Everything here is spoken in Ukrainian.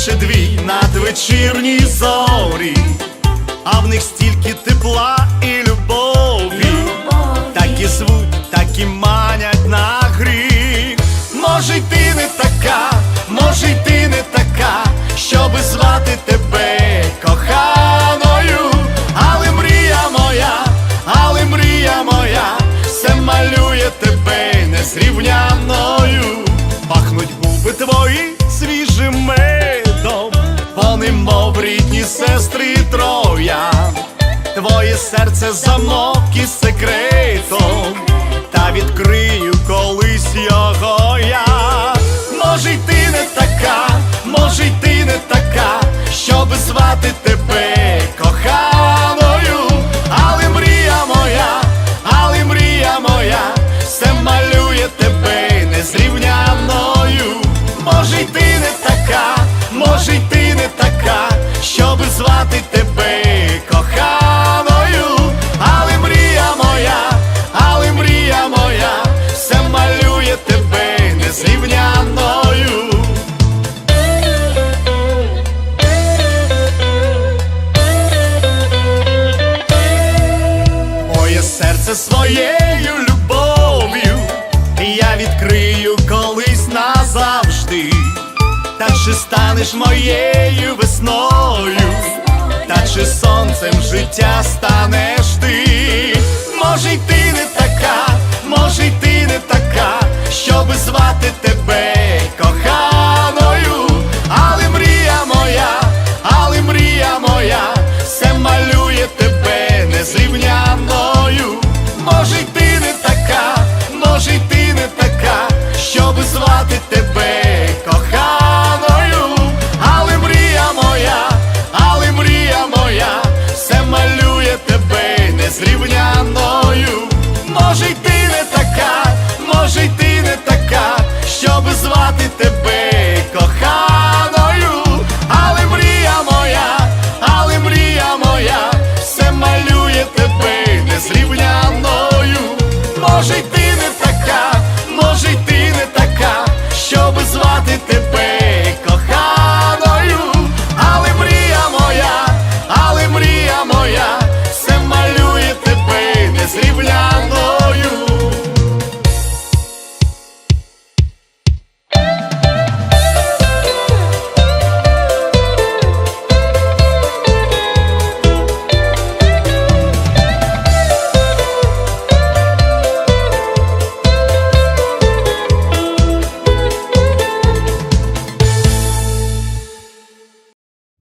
наче дві надвечірні зорі, а в них стільки тепла і любові, так і звуть, так і манять на гріх. Може, й ти не така, може, й ти не така, серце замок із секретом, та відкрию колись його я. Може, й ти не така, може, й ти не така, щоб звати тебе серце своєю любов'ю я відкрию колись назавжди. Та чи станеш моєю весною, та чи сонцем життя станеш ти? Може й ти не така, може й